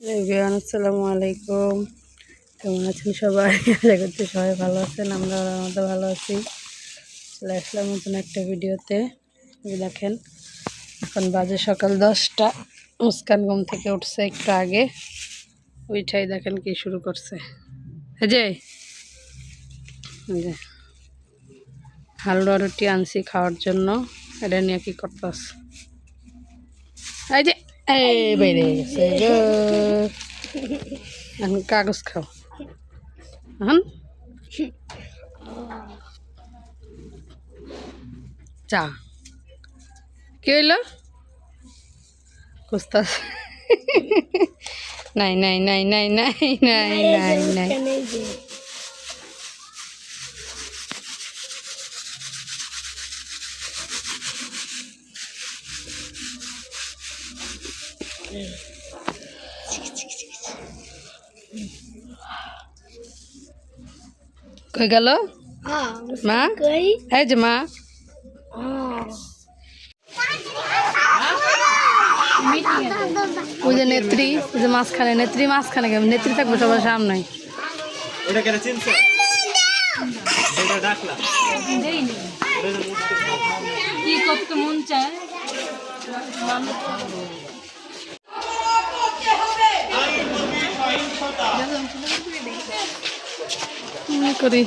আসসালামু আলাইকুম। কেমন আছেন সবাই? আশা করছি সবাই ভালো আছেন আমরা আমাদের ভালো আছি। চলে আসলাম নতুন একটা ভিডিওতে। দেখেন, এখন বাজে সকাল দশটা। মুস্কান ঘুম থেকে উঠছে একটু আগে। ওইটাই দেখেন কি শুরু করছে। যে, হালুয়া রুটি আনছি খাওয়ার জন্য। এটা নিয়ে কি করতেছ? এই যে এই বেড়ে গেছে এখন কাগজ খাও। এখন? চা। কি হইল? কুস্তাস নাই নাই নাই নাই নাই নাই নাই। নাই কই গেল? মা এই যে মা। ওই যে নেত্রী ওই যে মাঝখানে নেত্রী মাঝখানে কেমন নেত্রী থাকব সবার সামনে। এটা কেন চিনছো? এটা ডাকলাম কি করতে মন চায়? করি।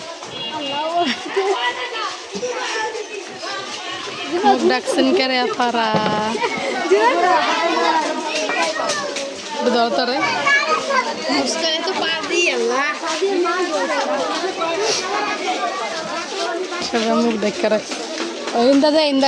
মুখ ডাকছেন কেরে আপারা? দরতরে তো পা দিই আল্লাহ সবাই মুখ দেখে ইন্দা দে, ইন্দা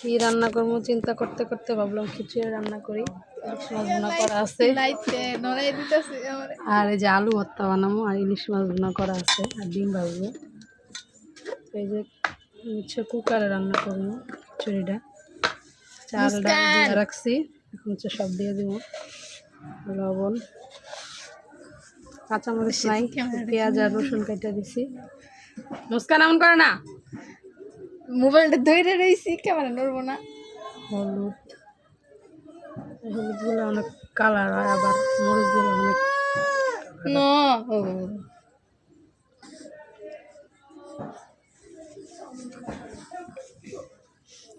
কি রান্না করব চিন্তা করতে করতে ভাবলাম খিচুড়ি রান্না করি। মাছ করা আছে। আর এই যে আলু ভর্তা বানাবো আর ইলিশ মাছ ভুনা করা আছে আর ডিম ভাজবো। এই যে হচ্ছে কুকারে রান্না করব খিচুড়িটা। চাল ডাল রাখছি এখন হচ্ছে সব দিয়ে দিব। লবণ কাঁচামরিচ নাই পেঁয়াজ আর রসুন কেটে দিছি। মুস্কান এমন করে না। মোবাইলটা ধরে রইছি ক্যামেরা নড়বো না। হলুদ। হলুদগুলো অনেক কালার হয় আবার মরিচগুলো অনেক ন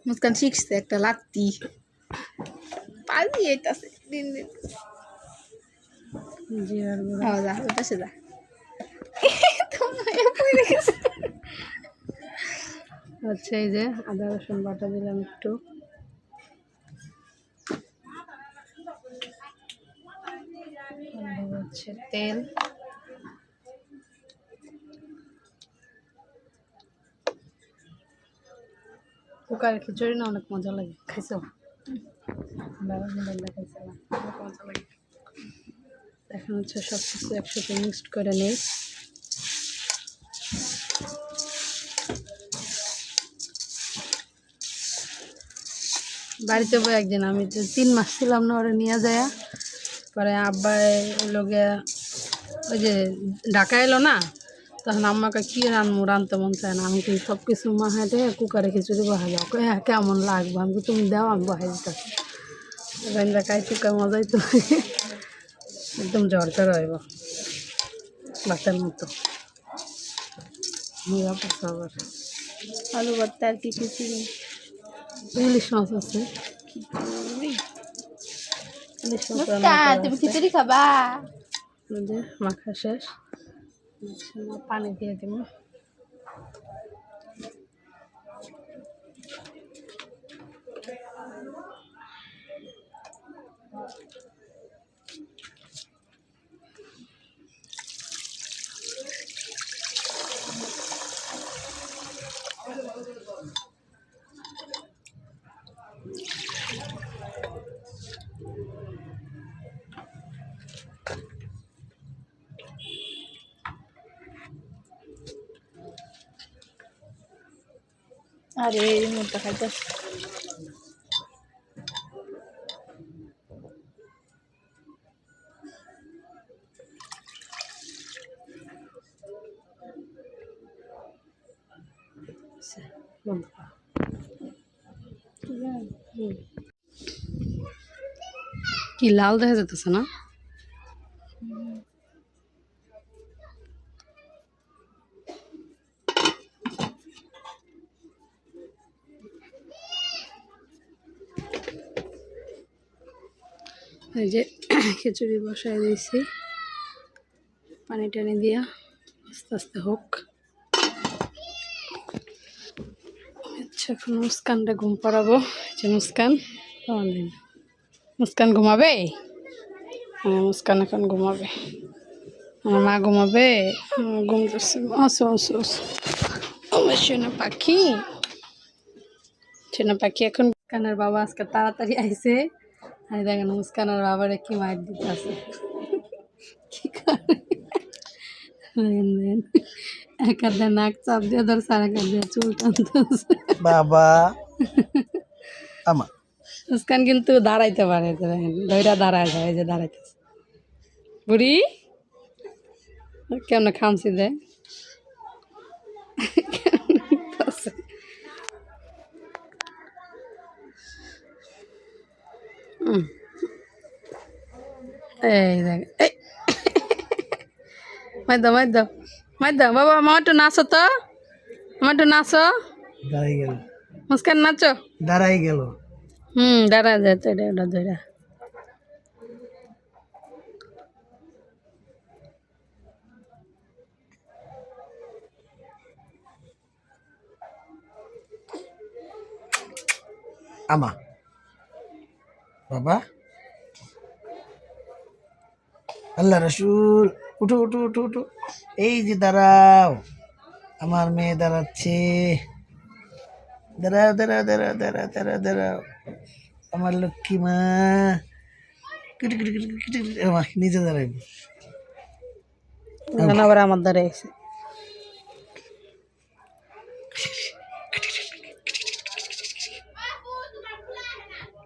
মুস্কান শিখছে একটা লাত্তি। পাজি এইতাছে দিন দিন। জিরার গুঁড়ো। হ্যাঁ যা তোমার গেছে। হচ্ছে এই যে আদা, রসুন বাটা দিলাম একটু। হচ্ছে তেল। কুকারের খিচুড়ি না অনেক মজা লাগে, খাইছো? এখন হচ্ছে সব কিছু একসাথে মিক্সড করে নেই। বাড়িতে বই একদিন আমি তো তিন মাস ছিলাম না ওরা নিয়ে যায়। পরে আব্বা লোকে ওই যে ঢাকা এলো না তখন আম্মাকে কি রান্নু রানতে মন চায় না আমি কি সব কিছু মাহাতে কুকারে খিচুড়ি বহাই যাও। কই হ্যাঁ কেমন লাগবে আমি কই, তুমি দাও আমি বহাই দিতেছি। রান্না খাই চুকা মজাই তো লাগে। একদম জ্বর জ্বর হইব বাচ্চার মতো। মজা পাচ্ছে আবার আলু ভর্তা আর কি কিছু ইলিশ মাছ আছে। তুমি খিচুড়ি খাবা? মাখা শেষ। পানি দিয়ে দিব। আরে এই মুদ্রা খাইতে Thank. কি লাল দেখা যেতেছে না? এই যে খিচুড়ি বসায় দিয়েছি। পানি টানি দিয়া আস্তে আস্তে হোক। আচ্ছা এখন মুস্কানটা ঘুম পাড়াবো। যে মুস্কান দিন। মুস্কান ঘুমাবে? মুস্কান এখন ঘুমাবে। আমার মা ঘুমাবে? ঘুম ধরছে। আসো আসো আসো। আমার পাখি। সোনা পাখি এখন মুস্কানের বাবা আজকে তাড়াতাড়ি আইছে। আর দেখেন, মুস্কানের বাবারে কি মাইর দিতে আছে কি করে। এক নাক চাপ দিয়ে আর এক হাত দিয়ে চুল বাবা। আমা। মুস্কান কিন্তু দাঁড়াইতে পারে দইটা দাঁড়ায় যায় এই যে দাঁড়াইতেছে। বুড়ি কেমন খামছি দে? এই দেখ এই। দাও দাও মার দাও। বাবা আমার একটু নাচো তো। আমার একটু নাচো। দাঁড়াই গেল। মুস্কান নাচো। দাঁড়াই গেল। হুম, দাঁড়া যায় তো এটা ওটা ধরা আমা। বাবা। আল্লাহ রসুল, উঠো উঠো উঠো উঠো। এই যে দাঁড়াও, আমার মেয়ে দাঁড়াচ্ছে। দাঁড়াও দাঁড়াও দাঁড়াও দাঁড়াও দাঁড়াও দাঁড়াও আমার লক্ষ্মী মা। কিটি কিটি কিটি কিটি দাঁড়াইবো। এখন আবার আমার এসে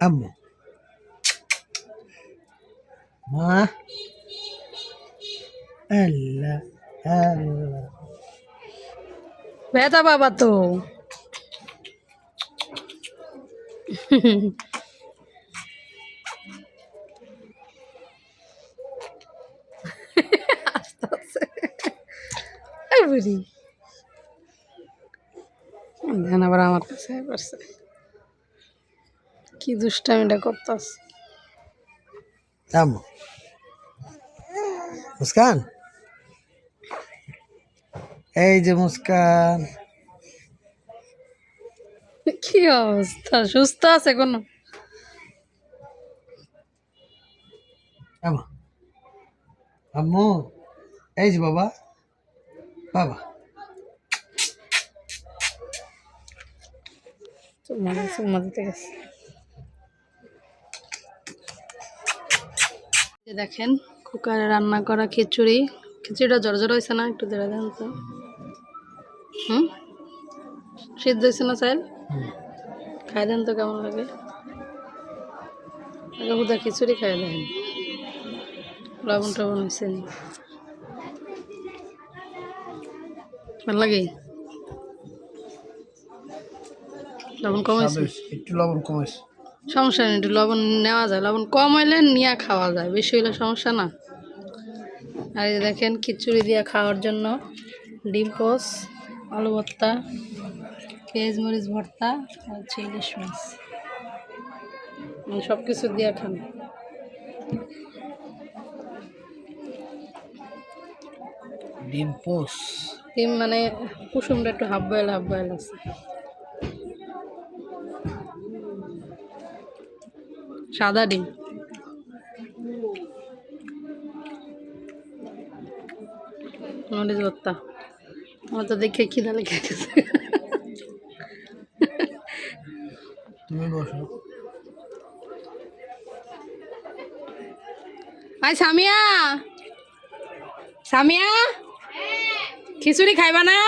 আম্মু। মা। আল্লাহ আল্লাহ। বেতা বাবা তো। আবার আমার কাছে কি দুষ্টামিটা করতাস। মুস্কান? এই যে মুস্কান। কি অবস্থা? সুস্থ আছে কোনো? আম্মু এই যে বাবা বাবা। দেখেন কুকারে রান্না করা খিচুড়ি। খিচুড়িটা জর্জর হয়েছে না? একটু দেড়া দেন তো। হুম? সিদ্ধ হয়েছে না চাইল। খাই দেন তো কেমন লাগে? আগে হুদা খিচুড়ি খাই দেন। লবণ টবণ হয়েছে ভালো লাগে? লবণ কম হয়েছে একটু লবণ কমেছে সমস্যা নেই একটু লবণ নেওয়া যায়। লবণ কম হইলে নিয়ে খাওয়া যায় বেশি হইলে সমস্যা না। আর দেখেন খিচুড়ি দিয়ে খাওয়ার জন্য ডিম পোস আলু ভর্তা পেঁয়াজ মরিচ ভর্তা আর হচ্ছে ইলিশ মাছ। সব কিছু দিয়ে খান ডিম পোস? ডিম মানে কুসুমটা একটু হাফ বয়েল হাফ বয়েল আছে। সাদা ডিম। মরিচ ভর্তা। আমার তো দেখে খিদা লেগে গেছে আই সামিয়া? সামিয়া? খিচুড়ি খাইবা না?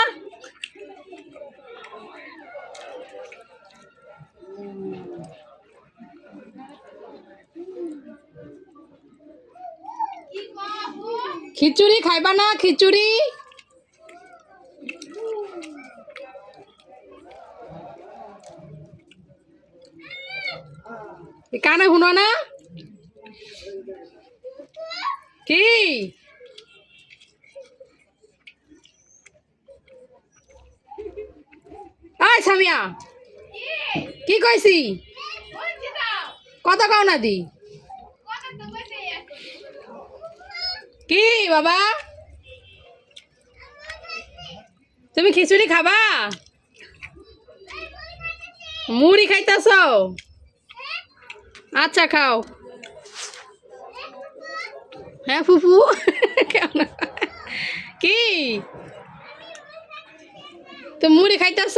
খিচুড়ি খাইবা না খিচুড়ি? কানে শুনো না? কি? আয় সামিয়া। কি কইছি? কত কাও না দি। কি বাবা? তুমি খিচুড়ি খাবা? মুড়ি খাইতেছ? আচ্ছা খাও। হ্যাঁ ফুফু? কেমন? কি? তো মুড়ি খাইতেছ?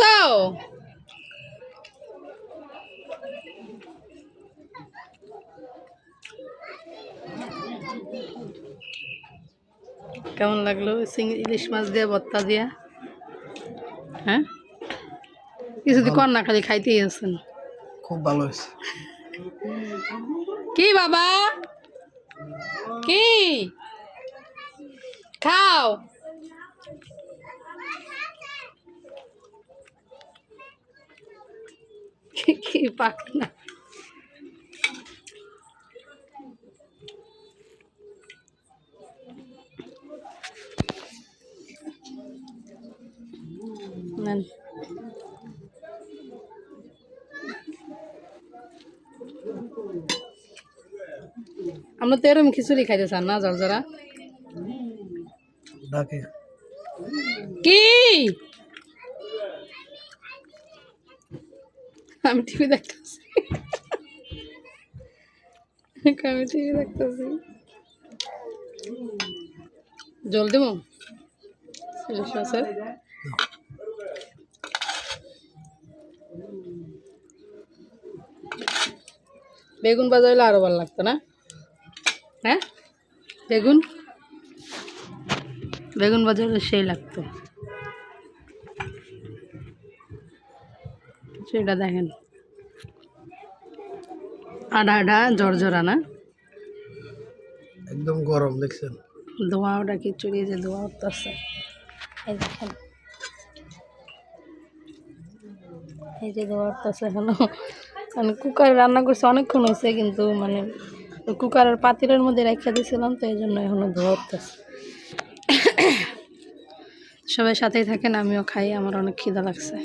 কেমন লাগল সিং ইলিশ মাছ দিয়ে ভর্তা দিয়া? হ্যাঁ? কিছু দি কর না খালি খাইতেই আছেন। খুব ভালো হয়েছে। কি বাবা? কি? খাও। কি- পাক না। নেন। আমরা তো এরকম খিচুড়ি খাইতে চান না জর্জরা ডাকে। কি? আমি টিভি দেখতেছি। আমি টিভি দেখতেছি। জল দেবো? ইলিশ বেগুন ভাজা হলে আরও ভালো লাগতো না? হ্যাঁ? বেগুন? বেগুন ভাজা হলে সেই লাগতো। সেটা দেখেন। আডা আডা জর্জরা না? একদম গরম দেখছেন? ধোঁয়া ওটা খিচুড়ি যে ধোঁয়া উঠতেছে। এই দেখেন। এই যে ধোঁয়া উঠতেছে এখনও। মানে কুকারে রান্না করছে অনেকক্ষণ হয়েছে, কিন্তু মানে কুকারের পাতিলের মধ্যে রেখে দিয়েছিলাম, তো এই জন্য এখনও ধোয়া সবাই সাথেই থাকেন, আমিও খাই, আমার অনেক খিদা লাগছে।